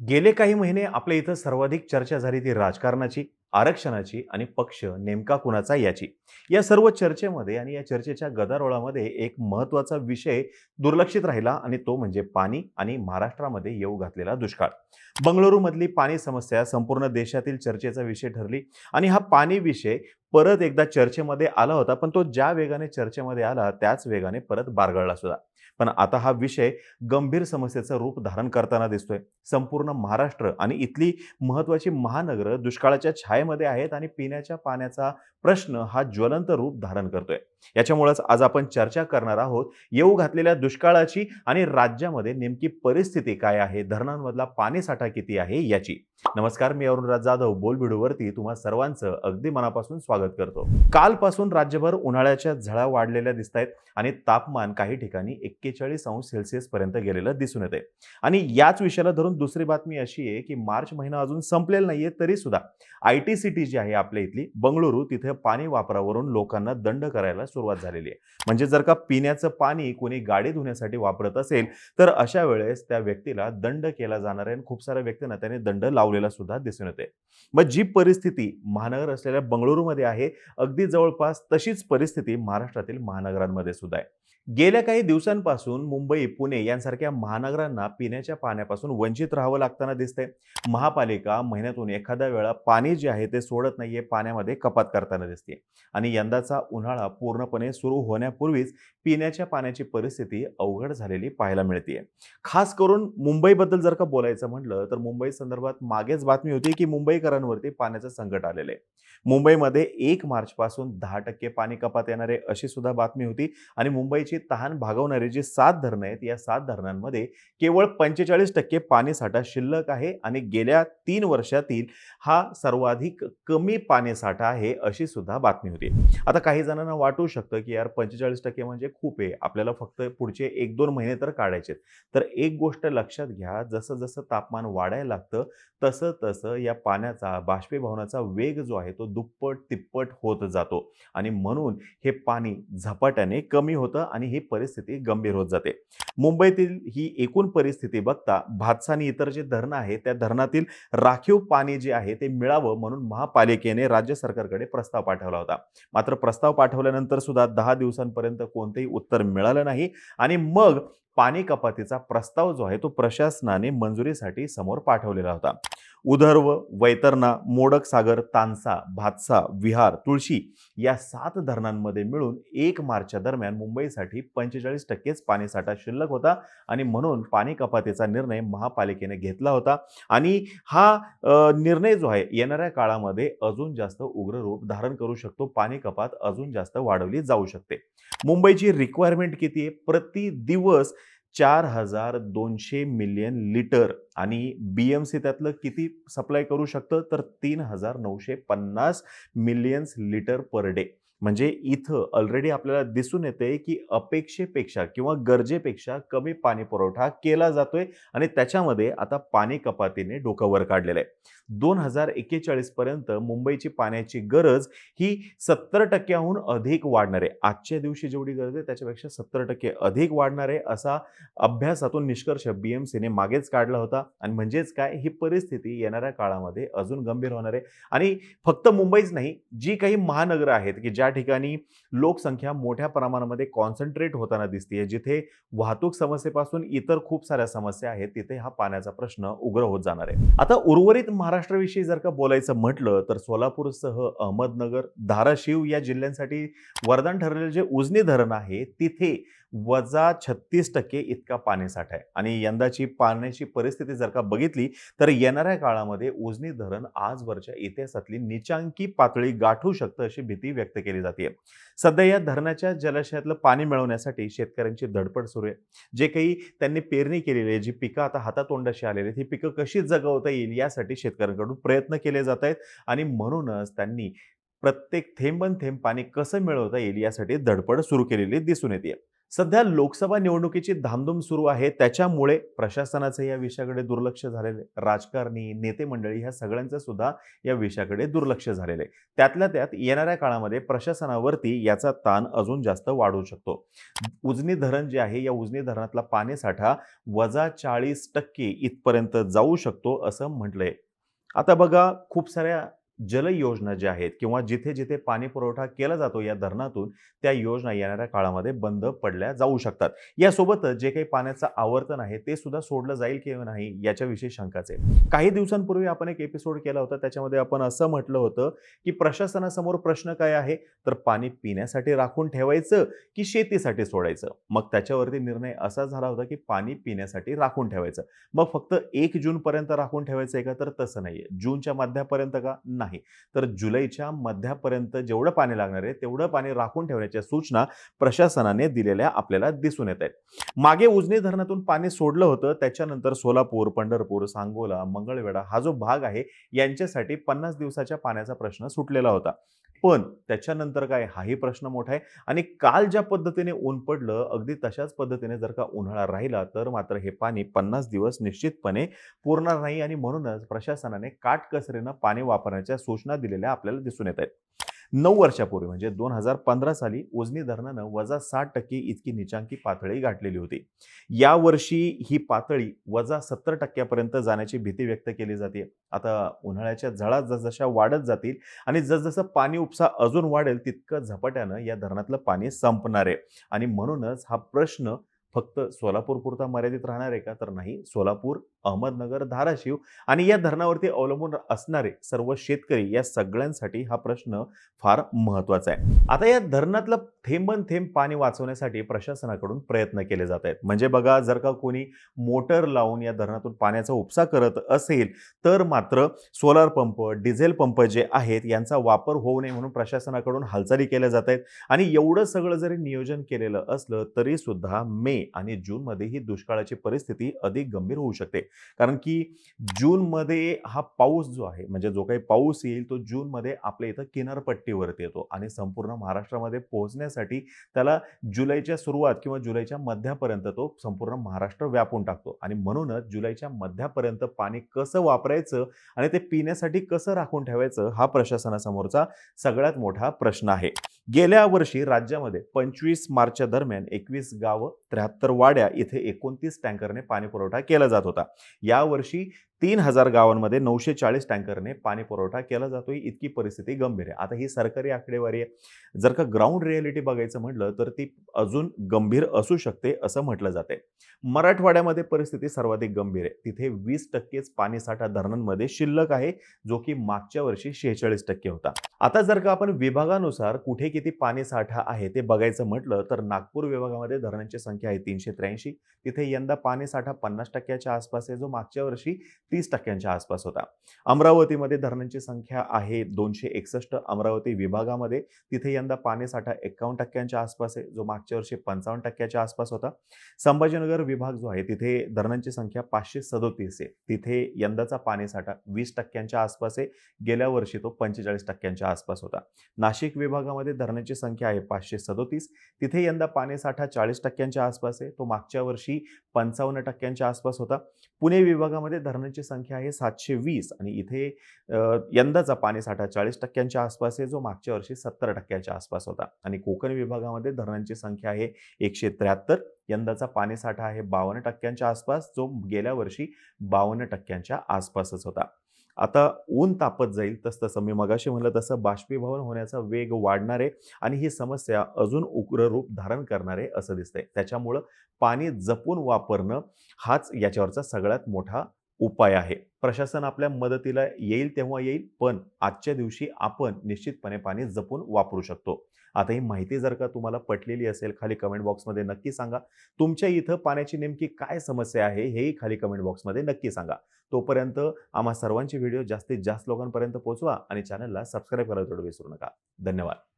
गेले काही महिने आपल्या इथं सर्वाधिक चर्चा झाली ती राजकारणाची आरक्षणाची आणि पक्ष नेमका कुणाचा याची. या सर्व चर्चेमध्ये आणि या चर्चेच्या गदारोळामध्ये एक महत्त्वाचा विषय दुर्लक्षित राहिला आणि तो म्हणजे पाणी आणि महाराष्ट्रामध्ये येऊ घातलेला दुष्काळ. बंगळुरूमधली पाणी समस्या संपूर्ण देशातील चर्चेचा विषय ठरली आणि हा पाणी विषय परत एकदा चर्चेमध्ये आला होता पण तो ज्या वेगाने चर्चेमध्ये आला त्याच वेगाने परत बारगळला सुद्धा. पण आता हा विषय गंभीर समस्येचं रूप धारण करताना दिसतोय. संपूर्ण महाराष्ट्र आणि इथली महत्वाची महानगरं दुष्काळाच्या छायेमध्ये आहेत आणि पिण्याच्या पाण्याचा प्रश्न हा ज्वलंत रूप धारण करतोय. याच्यामुळेच आज आपण चर्चा करणार आहोत येऊ घातलेल्या दुष्काळाची आणि राज्यामध्ये नेमकी परिस्थिती काय आहे धरणांमधला पाणी साठा किती आहे याची. नमस्कार मी अरुणराज जाधव. बोलबिडूवरती तुम्हा सर्वांचं अगदी मनापासून स्वागत करतो. कालपासून राज्यभर उन्हाळ्याच्या झळा वाढलेल्या दिसत आहेत आणि तापमान काही ठिकाणी एक्केचाळीस अंश सेल्सिअस पर्यंत गेलेलं दिसून येते आणि याच विषयाला धरून दुसरी बातमी अशी आहे की मार्च महिना अजून संपलेला नाहीये तरी सुद्धा आय टी सिटी जी आहे आपल्या इथली बंगळुरू तिथे पाणी वापरावरून लोकांना दंड करायला सुरुवात झालेली आहे. म्हणजे जर का पिण्याचं पाणी कोणी गाडी धुण्यासाठी वापरत असेल तर अशा वेळेस त्या व्यक्तीला दंड केला जाणार आहे आणि खूप साऱ्या व्यक्तींना त्याने दंड लावलेला सुद्धा दिसून येते मग जी परिस्थिती महानगर असलेल्या बंगळुरूमध्ये आहे अगदी जवळपास तशीच परिस्थिती महाराष्ट्रातील महानगरांमध्ये सुद्धा आहे. गेल्या काही दिवसांपासून मुंबई पुणे यांसारख्या महानगरांना पिण्याच्या पाण्यापासून वंचित राहावं लागताना दिसतंय. महापालिका महिन्यातून एखाद्या वेळा पाणी जे आहे ते सोडत नाहीये पाण्यामध्ये कपात करताना दिसते आणि यंदाचा उन्हाळा पूर्णपणे सुरू होण्यापूर्वीच पिण्याच्या पाण्याची परिस्थिती अवघड झालेली पाहायला मिळते खास करून मुंबईबद्दल जर का बोलायचं म्हटलं तर मुंबई संदर्भात मागेच बातमी होती की मुंबईकरांवरती पाण्याचं संकट आलेलं आहे मुंबईमध्ये एक मार्चपासून दहा टक्के पाणी कपात येणार आहे अशी सुद्धा बातमी होती. आणि मुंबईची तहान भागवणारी जी सात धरणं आहेत या सात धरणांमध्ये केवळ पंचेचाळीस टक्के पाणीसाठा शिल्लक आहे आणि गेल्या तीन वर्षातील हा सर्वाधिक कमी पाणीसाठा आहे अशी सुद्धा बातमी होती. आता काही जणांना वाटू शकतं की यार पंचेचाळीस टक्के म्हणजे खूप आहे आपल्याला फक्त पुढचे एक दोन महिने तर काढायचे तर एक गोष्ट लक्षात घ्या जसं जसं तापमान वाढायला लागतं तसं तसं या पाण्याचा बाष्पीभवनाचा वेग जो आहे तो दुप्पट तिप्पट होत जातो. आणि म्हणून हे पाणी झपाट्याने कमी होतं आणि ही परिस्थिती गंभीर होत जाते. मुंबईतील ही एकूण परिस्थिती बघता भातसा आणि इतर जे धरणं आहे त्या धरणातील राखीव पाणी जे आहे ते मिळावं म्हणून महापालिकेने राज्य सरकारकडे प्रस्ताव पाठवला होता. मात्र प्रस्ताव पाठवल्यानंतर सुद्धा दहा दिवसांपर्यंत कोणतेही उत्तर मिळालं नाही आणि मग पाणी कपातीचा प्रस्ताव जो आहे तो प्रशासनाने मंजुरीसाठी समोर पाठवलेला होता. उधर्व वैतरणा मोडक सागर तानसा भातसा विहार तुळशी या सात धरणांमध्ये मिळून एक मार्चच्या दरम्यान मुंबईसाठी पंचेचाळीस टक्केच पाणीसाठा शिल्लक होता आणि म्हणून पाणी कपातीचा निर्णय महापालिकेने घेतला होता. आणि हा निर्णय जो आहे येणाऱ्या काळामध्ये अजून जास्त उग्र रूप धारण करू शकतो. पाणी कपात अजून जास्त वाढवली जाऊ शकते. मुंबईची रिक्वायरमेंट किती आहे? प्रति दिवस चार हजार दोनशे मिलियन लिटर आणि बी एम सी त्यातलं किती सप्लाय करू शकतं? तर तीन हजार नऊशे पन्नास मिलियन्स लिटर पर डे म्हणजे इथं ऑलरेडी आपल्याला दिसून येते की अपेक्षेपेक्षा किंवा गरजेपेक्षा कमी पाणी पुरवठा केला जातोय आणि त्याच्यामध्ये आता पाणी कपातीने डोकं वर काढलेलं आहे. दोन हजार एक्केचाळीस पर्यंत मुंबईची पाण्याची गरज ही सत्तर टक्क्याहून अधिक वाढणार आहे. आजच्या दिवशी जेवढी गरज आहे त्याच्यापेक्षा सत्तर टक्के अधिक वाढणार आहे असा अभ्यासातून निष्कर्ष बीएमसीने मागेच काढला होता. आणि म्हणजेच काय? ही परिस्थिती येणाऱ्या काळामध्ये अजून गंभीर होणार आहे. आणि फक्त मुंबईच नाही जी काही महानगरं आहेत की ज्या ठिकाणी लोकसंख्या मोठ्या प्रमाणामध्ये कॉन्सन्ट्रेट होताना दिसते जिथे वाहतूक समस्येपासून इतर खूप साऱ्या समस्या आहेत तिथे हा पाण्याचा प्रश्न उग्र होत जाणार आहे. आता उर्वरित महाराष्ट्राविषयी जर का बोलायचं म्हटलं तर सोलापूरसह अहमदनगर धाराशिव या जिल्ह्यांसाठी वरदान ठरलेलं जे उजनी धरण आहे तिथे वजा छत्तीस टक्के इतका पाणीसाठा आहे. आणि यंदाची पाण्याची परिस्थिती जर का बघितली तर येणाऱ्या काळामध्ये उजनी धरण आजवरच्या इतिहासातली निचांकी पातळी गाठू शकतं अशी भीती व्यक्त केली जाते. सध्या या धरणाच्या जलाशयातलं पाणी मिळवण्यासाठी शेतकऱ्यांची धडपड सुरू आहे. जे काही त्यांनी पेरणी केलेली आहे जी पिकं आता हातातोंडाशी आलेली आहेत ही पिकं कशी जगवता येईल यासाठी शेतकऱ्यांकडून प्रयत्न केले जात आहेत आणि म्हणूनच त्यांनी प्रत्येक थेंबन थेंब पाणी कसं मिळवता येईल यासाठी धडपड सुरू केलेली दिसून येते. सध्या लोकसभा निवडणुकीची धामधूम सुरू आहे. त्याच्यामुळे प्रशासनाचं या विषयाकडे दुर्लक्ष झालेलं आहे राजकारणी नेते मंडळी ह्या सगळ्यांचं सुद्धा या विषयाकडे दुर्लक्ष झालेलं. आहे त्यातल्या त्यात येणाऱ्या काळामध्ये प्रशासनावरती याचा ताण अजून जास्त वाढू शकतो. उजनी धरण जे आहे या उजनी धरणातला पाणीसाठा वजा चाळीस टक्के इथपर्यंत जाऊ शकतो असं म्हटलंय. आता बघा खूप साऱ्या जल योजना ज्या आहेत किंवा जिथे जिथे पाणी पुरवठा केला जातो या धरणातून त्या योजना येणाऱ्या काळामध्ये बंद पडल्या जाऊ शकतात. यासोबतच जे काही पाण्याचं आवर्तन आहे ते सुद्धा सोडलं जाईल किंवा नाही याच्याविषयी शंकाच आहे. काही दिवसांपूर्वी आपण एक एपिसोड केला होता त्याच्यामध्ये आपण असं म्हटलं होतं की प्रशासनासमोर प्रश्न काय आहे? तर पाणी पिण्यासाठी राखून ठेवायचं की शेतीसाठी सोडायचं? मग त्याच्यावरती निर्णय असा झाला होता की पाणी पिण्यासाठी राखून ठेवायचं. मग फक्त एक जूनपर्यंत राखून ठेवायचं आहे का? तर तसं नाहीये. जूनच्या मध्यापर्यंत का? नाही. तर जुलैच्या मध्यापर्यंत जेवढं पाणी लागणार आहे तेवढं पाणी राखून ठेवण्याच्या सूचना प्रशासनाने दिलेल्या आपल्याला दिसून येत आहेत. मागे उजनी धरणातून पाणी सोडलं होतं त्याच्यानंतर सोलापूर पंढरपूर सांगोला मंगळवेढा हा जो भाग आहे यांच्यासाठी पन्नास दिवसाच्या पाण्याचा प्रश्न सुटलेला होता. पण त्याच्यानंतर काय हाही प्रश्न मोठा आहे. आणि काल ज्या पद्धतीने ऊन पडलं अगदी तशाच पद्धतीने जर का उन्हाळा राहिला तर मात्र हे पाणी पन्नास दिवस निश्चितपणे पुरणार नाही आणि म्हणूनच प्रशासनाने काटकसरीनं पाणी वापरण्याच्या सूचना दिलेल्या आपल्याला दिसून येत आहेत. नऊ वर्षापूर्वी म्हणजे दोन हजार पंधरा साली उजनी धरणानं वजा साठ टक्के इतकी निचांकी पातळी गाठलेली होती. यावर्षी ही पातळी वजा सत्तर टक्क्यापर्यंत जाण्याची भीती व्यक्त केली जाते. आता उन्हाळ्याच्या झळा जसजशा वाढत जातील आणि जसजसं पाणी उपसा अजून वाढेल तितकं झपाट्यानं या धरणातलं पाणी संपणार आहे. आणि म्हणूनच हा प्रश्न फक्त सोलापूर पुरता मर्यादित राहणार आहे का? तर नाही. सोलापूर अहमदनगर धाराशिव आणि या धरणावरती अवलंबून असणारे सर्व शेतकरी या सगळ्यांसाठी हा प्रश्न फार महत्त्वाचा आहे. आता या धरणातलं थेंबन थेंब पाणी वाचवण्यासाठी प्रशासनाकडून प्रयत्न केले जात आहेत. म्हणजे बघा जर का कोणी मोटर लावून या धरणातून पाण्याचा उपसा करत असेल तर मात्र सोलार पंप डिझेल पंप जे आहेत यांचा वापर होऊ नये म्हणून प्रशासनाकडून हालचाली केल्या जात आहेत. आणि एवढं सगळं जरी नियोजन केलेलं असलं तरी सुद्धा मे आणि जूनमध्ये ही दुष्काळाची परिस्थिती अधिक गंभीर होऊ शकते. कारण की जूनमध्ये हा पाऊस जो आहे म्हणजे जो काही पाऊस येईल तो जूनमध्ये आपल्या इथं किनारपट्टीवरती येतो. आणि संपूर्ण महाराष्ट्रामध्ये पोहोचण्यासाठी त्याला जुलैच्या सुरुवात किंवा जुलैच्या मध्यापर्यंत तो संपूर्ण महाराष्ट्र व्यापून टाकतो. आणि म्हणूनच जुलैच्या मध्यापर्यंत पाणी कसं वापरायचं आणि ते पिण्यासाठी कसं राखून ठेवायचं हा प्रशासनासमोरचा सगळ्यात मोठा प्रश्न आहे. गेल्या वर्षी राज्यामध्ये पंचवीस मार्चच्या दरम्यान एकवीस गावं त्र्याहत्तर वाड्या इथे एकोणतीस टँकरने पाणी पुरवठा केला जात होता. यावर्षी तीन हजार गावांमध्ये नऊशे चाळीस टँकरने पाणी पुरवठा केला जातोय. इतकी परिस्थिती गंभीर आहे. आता ही सरकारी आकडेवारी आहे. जर का ग्राउंड रियालिटी बघायचं म्हटलं तर ती अजून गंभीर असू शकते असं म्हटलं जाते मराठवाड्यामध्ये परिस्थिती सर्वाधिक गंभीर आहे. तिथे वीस टक्केच पाणीसाठा धरणांमध्ये शिल्लक आहे जो की मागच्या वर्षी शेहेचाळीस टक्के होता. आता जर का आपण विभागानुसार कुठे किती पाणी साठा आहे ते बघायचं म्हटलं तर नागपूर विभागामध्ये धरणांची संख्या आहे तीनशे त्र्याऐंशी. तिथे यंदा पाणी साठा पन्नास टक्क्याच्या आसपास आहे जो मागच्या वर्षी तीस टक्क्यांच्या आसपास होता. अमरावतीमध्ये धरणांची संख्या आहे दोनशे एकसष्ट. अमरावती विभागामध्ये तिथे यंदा पाणीसाठा एक्कावन्न टक्क्यांच्या आसपास आहे जो मागच्या वर्षी पंचावन्न टक्क्याच्या आसपास होता. संभाजीनगर विभाग जो आहे तिथे धरणांची संख्या पाचशे सदोतीस आहे. तिथे यंदाचा पाणीसाठा वीस टक्क्यांच्या आसपास आहे. गेल्या वर्षी तो पंचेचाळीस टक्क्यांच्या आसपास होता. नाशिक विभागामध्ये धरणांची संख्या आहे पाचशे सदोतीस. तिथे यंदा पाणीसाठा चाळीस टक्क्यांच्या आसपास आहे. तो मागच्या वर्षी पंचावन्न टक्क्यांच्या आसपास होता. पुणे विभागामध्ये धरणांची संख्या आहे सातशे वीस आणि इथे यंदाचा पाणीसाठा चाळीस टक्क्यांच्या आसपास आहे जो मागच्या वर्षी सत्तर टक्क्याच्या आसपास होता. आणि कोकण विभागामध्ये धरणांची संख्या आहे एकशे त्र्याहत्तर यंदाचा पाणीसाठा आहे बावन्न टक्क्यांच्या आसपास जो गेल्या वर्षी बावन्न टक्क्यांच्या आसपासच होता. आता ऊन तापत जाईल तस तसं मी मगाशी म्हणलं तसं बाष्पीभवन होण्याचा वेग वाढणार आहे आणि ही समस्या अजून उग्र रूप धारण करणार आहे असं दिसतंय. त्याच्यामुळं पाणी जपून वापरणं हाच याच्यावरचा सगळ्यात मोठा उपाय आहे. प्रशासन आपल्या मदतीला येईल तेव्हा येईल पण आजच्या दिवशी आपण निश्चितपणे पाणी जपून वापरू शकतो. आता ही माहिती जर का तुम्हाला पटलेली असेल खाली कमेंट बॉक्समध्ये नक्की सांगा. तुमच्या इथं पाण्याची नेमकी काय समस्या आहे हेही खाली कमेंट बॉक्समध्ये नक्की सांगा. तोपर्यंत आम्हा सर्वांचे व्हिडिओ जास्तीत जास्त लोकांपर्यंत पोहोचवा आणि चॅनलला सबस्क्राईब करायला थोडं विसरू नका. धन्यवाद.